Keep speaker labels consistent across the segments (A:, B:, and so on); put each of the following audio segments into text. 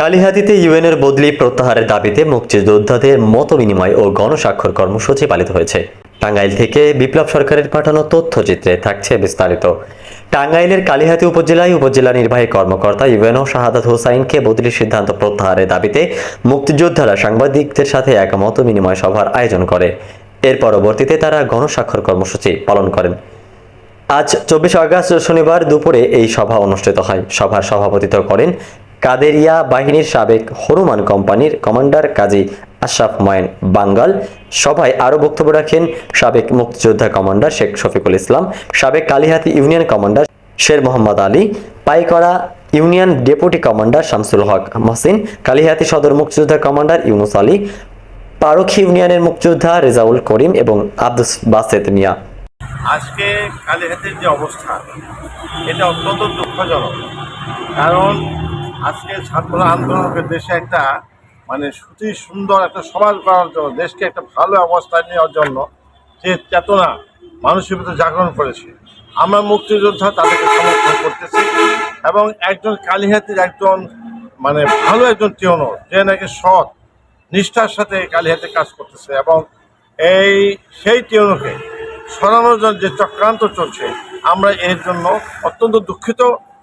A: কালিহাতিতে ইউএনের বদলি প্রত্যাহারের দাবিতে মুক্তিযোদ্ধাদের মত বিনিময় ও গণস্বাক্ষর কর্মসূচি পালিত হয়েছে। টাঙ্গাইল থেকে বিপ্লব সরকারের পাঠানো তথ্যচিত্রে থাকছে বিস্তারিত। টাঙ্গাইলের কালিহাতি উপজেলায় উপজেলা নির্বাহী কর্মকর্তা ইউএনও শাহাদাত হোসাইনকে বদলির সিদ্ধান্ত প্রত্যাহারের দাবিতে মুক্তিযোদ্ধারা সাংবাদিকদের সাথে এক মত বিনিময় সভার আয়োজন করে। এর পরবর্তীতে তারা গণস্বাক্ষর কর্মসূচি পালন করেন। আজ চব্বিশে আগস্ট শনিবার দুপুরে এই সভা অনুষ্ঠিত হয়। সভার সভাপতিত্ব করেন কাদেরিয়া বাহিনীর সাবেক হনুমান কোম্পানির কমান্ডার কাজী আশরাফ ময়ন বাঙ্গাল। সভায় আরও বক্তব্য রাখেন সাবেক মুক্তিযোদ্ধা কমান্ডার শেখ শফিকুল ইসলাম, সাবেক Kalihati union commander Sher Mohammad Ali, Paikra union deputy commander Shamsul Haque Mohsin, Kalihati সদর মুক্তিযোদ্ধা কমান্ডার ইউনুস আলী পারখি ইউনিয়নের মুক্তিযোদ্ধা রেজাউল করিম এবং আব্দুস বাসেদ মিয়া।
B: আজকে কালীঘাটের যে অবস্থা, এটা অত্যন্ত দুঃখজনক। কারণ আজকে ছাত্র আন্দোলনকে দেশে একটা মানে সুতি সুন্দর একটা সমাজ করার জন্য, দেশকে একটা ভালো অবস্থায় নেওয়ার জন্য যে চেতনা মানুষের ভিতরে জাগরণ করেছে। আমরা মুক্তিযোদ্ধা তাদেরকে সমর্থন করতেছি এবং একজন কালীহাতির একজন মানে ভালো একজন টিওনর, যে নাকি সৎ, নিষ্ঠার সাথে কালীহাতে কাজ করতেছে এবং এই সেই টিওনকে সরানোর জন্য যে চক্রান্ত চলছে, আমরা এর জন্য অত্যন্ত দুঃখিত।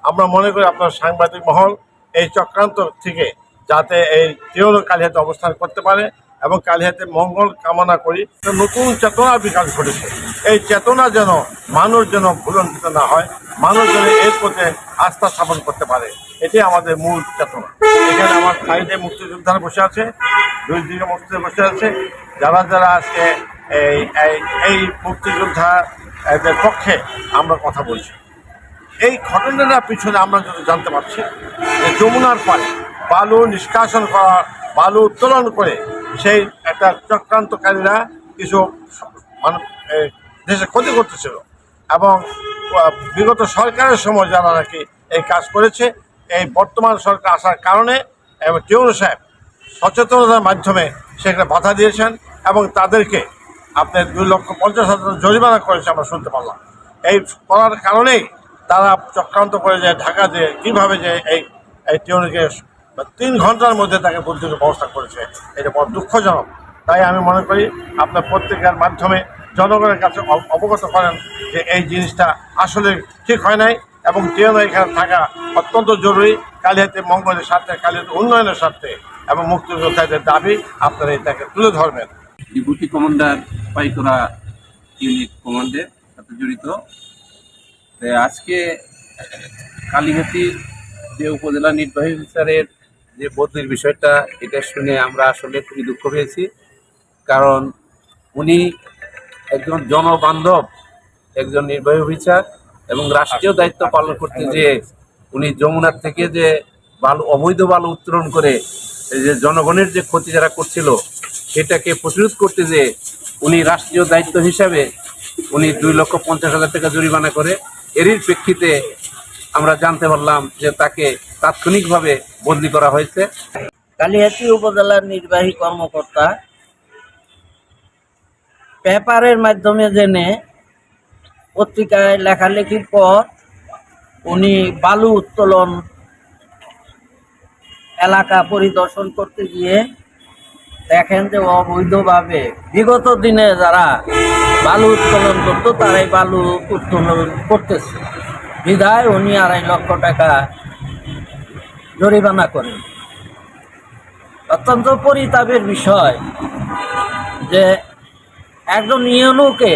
B: আমরা মনে করি আপনার সাংবাদিক মহল এই চক্রান্ত থেকে যাতে এই টিওনো কালিহাতে অবস্থান করতে পারে এবং কালিহাতে মঙ্গল কামনা করি। নতুন চেতনার বিকাশ ঘটেছে। এই চেতনা যেন মানুষ যেন ভুলন্ঠিত না হয়, মানুষ যেন এর প্রতি আস্থা স্থাপন করতে পারে এটি আমাদের মূল চেতনা। এখানে আমার সাইডে মুক্তিযোদ্ধারা বসে আছে, দুই দিকে মুক্তিযোদ্ধা বসে আছে। যারা যারা আজকে এই, এই- এই মুক্তিযোদ্ধা পক্ষে আমরা কথা বলছি। এই ঘটনাটার পিছনে আমরা যদি জানতে পারছি যে যমুনার পারে বালু নিষ্কাশন করা, বালু উত্তোলন করে সেই একটা চক্রান্তকারীরা কিছু দেশে ক্ষতি করতেছিল এবং বিগত সরকারের সময় যারা নাকি এই কাজ করেছে, এই বর্তমান সরকার আসার কারণে এবং টিউন সাহেব সচেতনতার মাধ্যমে সেখানে বাধা দিয়েছেন এবং তাদেরকে আপনার দুই লক্ষ পঞ্চাশ হাজার জরিমানা করেছে আমরা শুনতে পারলাম। এই করার কারণেই তারা চক্রান্ত করে যায়, ঢাকা দিয়ে কীভাবে যে এই এই টিউনকে তিন ঘণ্টার মধ্যে তাকে বুদ্ধির ব্যবস্থা করেছে, এটা বড় দুঃখজনক। তাই আমি মনে করি আপনার পত্রিকার মাধ্যমে জনগণের কাছে অব- অবগত করেন যে এই জিনিসটা আসলে ঠিক হয় নাই এবং টিউন এখানে থাকা অত্যন্ত জরুরি। কালিহাতে মঙ্গলের স্বার্থে কালিহাতে উন্নয়নের স্বার্থে এবং মুক্তিযোদ্ধাদের দাবি আপনারা এটাকে তুলে ধরবেন।
C: ডেপুটি কমান্ডার পাইকরা ইউনিট কমান্ডের সাথে জড়িত। আজকে কালীঘাটির যে উপজেলা নির্বাহী অফিসারের যে বদলির বিষয়টা, এটা শুনে আমরা আসলে খুবই দুঃখ পেয়েছি। কারণ উনি একজন জনবান্ধব, একজন নির্বাহী অফিসার এবং রাষ্ট্রীয় দায়িত্ব পালন করতে যে উনি যমুনার থেকে যে বালু, অবৈধ বালু উত্তোলন করে যে জনগণের যে ক্ষতি যারা করছিল, সেটাকে প্রতিরোধ করতে যে উনি রাষ্ট্রীয় দায়িত্ব হিসাবে উনি দুই লক্ষ পঞ্চাশ হাজার টাকা জরিমানা করে এরই প্রেক্ষিতে আমরা জানতে পারলাম যে তাকে তাৎক্ষণিকভাবে বদলি করা হয়েছে।
D: কালিহাতি উপজেলার নির্বাহী কর্মকর্তা পেপারের মাধ্যমে জেনে পত্রিকায় লেখালেখির পর উনি বালু উত্তোলন এলাকা পরিদর্শন করতে গিয়ে দেখেন যে অবৈধভাবে বিগত দিনে যারা বালু উত্তোলন করতো, তারাই বালু উত্তোলন করতেছে। বিধায় উনি আড়াই লক্ষ টাকা জরিমানা করেন। অত্যন্ত পরিতাপের বিষয় যে একজন ইউনুকে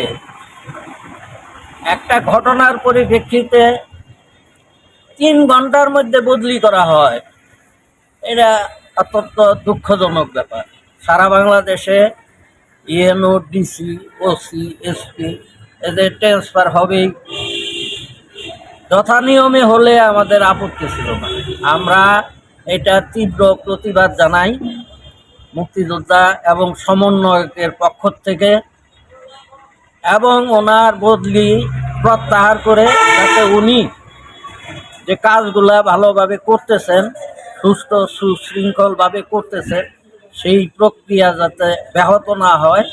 D: একটা ঘটনার পরিপ্রেক্ষিতে তিন ঘণ্টার মধ্যে বদলি করা হয়, এটা অত্যন্ত দুঃখজনক ব্যাপার। সারা বাংলাদেশে ইএনও ডিসি ওসি এসপি এদের ট্রান্সফার হবেই। যথানিয়মে হলে আমাদের আপত্তি ছিল না। আমরা এটা তীব্র প্রতিবাদ জানাই। মুক্তিযোদ্ধা এবং সমন্বয়কের পক্ষ থেকে এবং ওনার বদলি প্রত্যাহার করে যাতে উনি যে কাজগুলা ভালোভাবে করতেছেন, সুস্থ, সুশৃঙ্খলভাবে করতেছেন সেই প্রক্রিয়া যাতে ব্যাহত না হয়,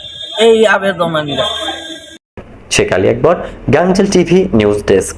D: এই আবেদন আমি রাখি
A: Akbar Gangjel TV, news desk.